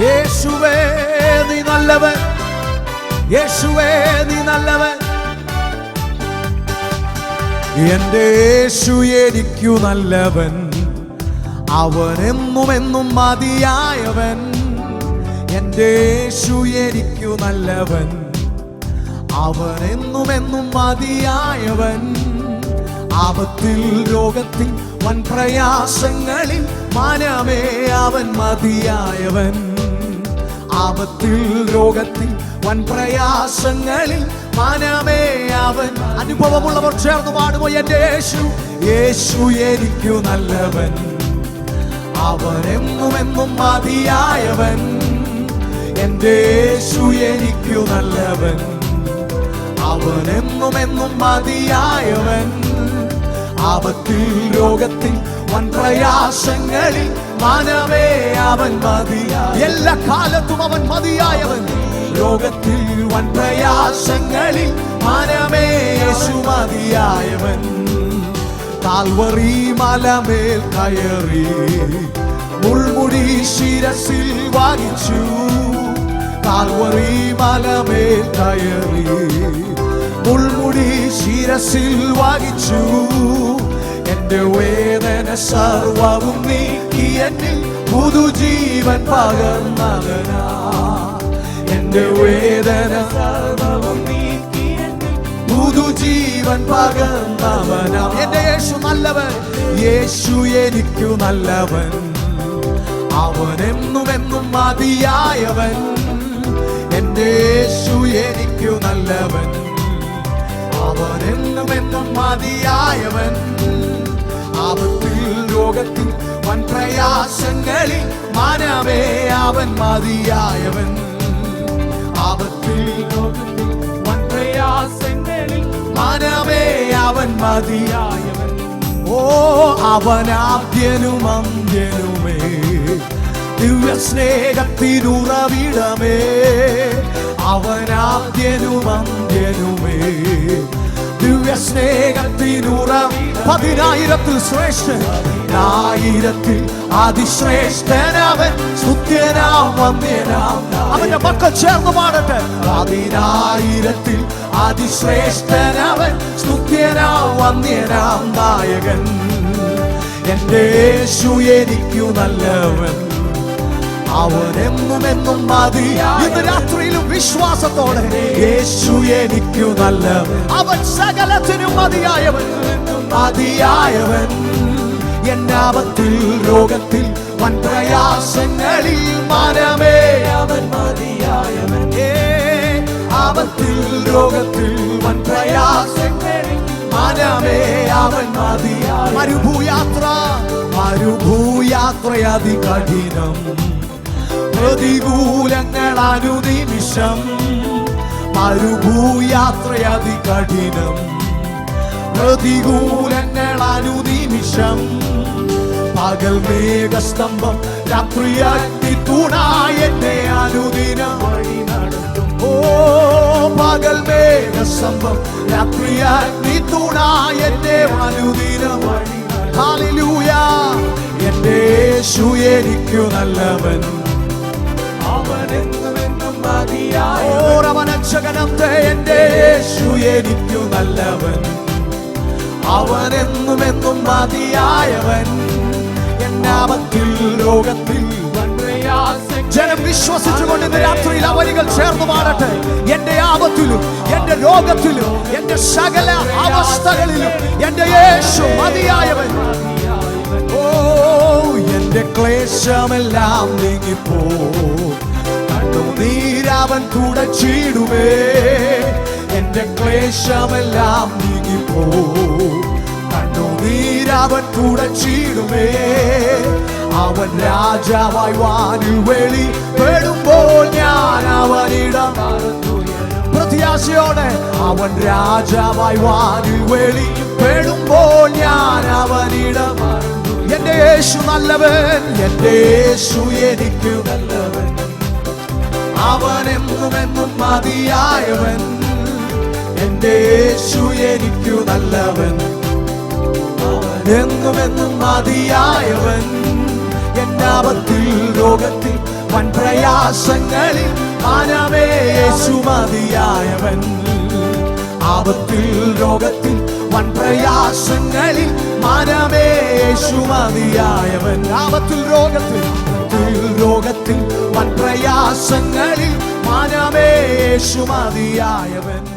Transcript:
യേശുവേ നീ നല്ലവൻ. യേശുവേ നീ നല്ലവൻ. എന്റെ യേശു എനിക്കു നല്ലവൻ. അവനെന്നും എന്നും മതിയായവൻ. എന്റെ യേശു എനിക്കു നല്ലവൻ. അവനെന്നും എന്നും മതിയായവൻ. ആപത്തിൽ രോഗത്തിൽ വൻ പ്രയാസങ്ങളിൽ മനമേ അവൻ മതിയായവൻ. ആപത്തിൽ രോഗത്തിൽ വൻ പ്രയാസങ്ങളിൽ മനമേ അവൻ. അനുഭവമുള്ളവർ ചേർന്ന് പാടുമോ എന്റെ യേശു? യേശു എനിക്കു നല്ലവൻ. അവനെന്നും എന്നും മതിയായവൻ. എന്റെ യേശു എനിക്കു നല്ലവൻ. അവനെന്നും എന്നും മതിയായവൻ. ആപത്തിൽ രോഗത്തിൽ വൻ പ്രയാസങ്ങളിൽ മനമേ അവൻ മതിയായ. എല്ലാ കാലത്തും അവൻ മതിയായവൻ ലോകത്തിൽ വൻ പ്രയാസങ്ങളിൽ മാനമേ യേശു മതിയായവൻ താൽവറി മലമേൽ കയറി മുൾമുടി ശിരസിൽ വാങ്ങിച്ചു. താൽവറി മലമേൽ കയറി മുൾമുടി ശിരസിൽ വാങ്ങിച്ചു. എന്റെ വേദന സർവവും നീക്കി എന്നിൽ പുതുജീവൻ പകർന്നവനാ എന്റെ വേദന സർവവും നീക്കി പുതുജീവൻ പകർന്നവനാ എന്റെ യേശു നല്ലവൻ. യേശു എനിക്കു നല്ലവൻ. അവൻ എന്നും മതിയായവൻ. എന്റെ യേശു എനിക്കു നല്ലവൻ. അവൻ എന്നും എന്നും മതിയായവൻ. ആപത്തിൽ രോഗത്തിൽ വൻ പ്രയാസങ്ങളിൽ മാനവേ അവൻ മതിയായവൻ. ആപത്തിൽ രോഗത്തിൽ വൻ പ്രയാസങ്ങളിൽ മാനവേ അവൻ മതിയായവൻ. ഓ അവനാദ്യനും അന്ത്യനുമേ ദിവ്യ സ്നേഹത്തിനുറവിടമേ അവനാദ്യനും ദിവ്യ സ്നേഹത്തിനുറവി പതിനായിരത്തിൽ ശ്രേഷ്ഠൻ ആയിരത്തിൽ അതിശ്രേഷ്ഠനവൻ അവന്റെ മക്കൾ ചേർന്ന് പാടട്ടെ. പതിനായിരത്തിൽ അതിശ്രേഷ്ഠനവൻ സ്തുത്യനാം വന്യനാം നായകൻ. എന്റെ യേശു എനിക്കു നല്ലവൻ. എന്നും മതി. ഇന്ന് രാത്രിയിലും വിശ്വാസത്തോടെ യേശു എനിക്കു നല്ലവൻ. അവൻ സകലത്തിനും മതിയായവൻ. മതിയായവൻ. എന്നാപത്തിൽ രോഗത്തിൽ വൻ പ്രയാസങ്ങളിൽ മനമേ. അവൻ മതിയായവൻ. ആപത്തിൽ രോഗത്തിൽ വൻ പ്രയാസങ്ങളിൽ മനമേ. അവൻ മതിയായ മരുഭൂയാത്ര മരുഭൂയാത്ര അതികഠിനം പ്രതികൂലങ്ങൾ അനുനിമിഷം മരുഭൂയാത്ര അതികഠിനം പ്രതികൂലങ്ങൾ അനുനിമിഷം പകൽ മേഘസ്തംഭം രാത്രിയാക്കി തൂണായ എന്നെ അനുദിനം. വഴി നടത്തും ഓ പകൽ മേഘസ്തംഭം രാത്രിയാക്കി തുണായ എന്നെ അനുദിനം. വഴി ഹാലൂയ എന്റെ യേശു എനിക്കു നല്ലവൻ. ഓരവനക്ഷകനത്തെ എന്റെ യേശു എനിക്കു നല്ലവൻ. അവനെന്നും എന്നും മതിയായവൻ എന്നാപത്തിൽ ലോകത്തിൽ ജനം വിശ്വസിച്ചുകൊണ്ട് ഇന്ന് രാത്രിയിൽ അവരികൾ ചേർന്ന് പാടട്ടെ. എന്റെ ആപത്തിലും എന്റെ രോഗത്തിലും എന്റെ സകല അവസ്ഥകളിലും എന്റെ യേശു മതിയായവൻ. ഓ എന്റെ ക്ലേശമെല്ലാം നീങ്ങിപ്പോ. കണ്ണുനീരവൻ തുടച്ചിടുമേ എന്റെ ക്ലേശമെല്ലാം നീങ്ങിപ്പോ. കണ്ണുനീരവൻ തുടച്ചിടുമേ അവൻ രാജാവായി വാനിൽ വെളി പെടുമ്പോൾ ഞാൻ അവനിടം പ്രത്യാശയോടെ അവൻ രാജാവായി വാനിൽ വെളി പെടുമ്പോൾ ഞാൻ അവനിടം എന്റെ യേശു നല്ലവൻ എന്റെ യേശു എനിക്ക് നല്ലവൻ. അവൻ എന്നും മതിയായവൻ. എന്റെ യേശു എനിക്കു നല്ലവൻ. അവൻ എന്നും മതിയായവൻ എന്നാപത്തിൽ രോഗത്തിൽ വൻ പ്രയാസങ്ങളിൽ യേശു മതിയായവൻ. ആപത്തിൽ രോഗത്തിൽ വൻ പ്രയാസങ്ങളിൽ മാനമേ യേശു മതിയായവൻ. ആപത്തിൽ രോഗത്തിൽ രോഗത്തിൽ പ്രയാസങ്ങളിൽ മനമേശു മതിയായവൻ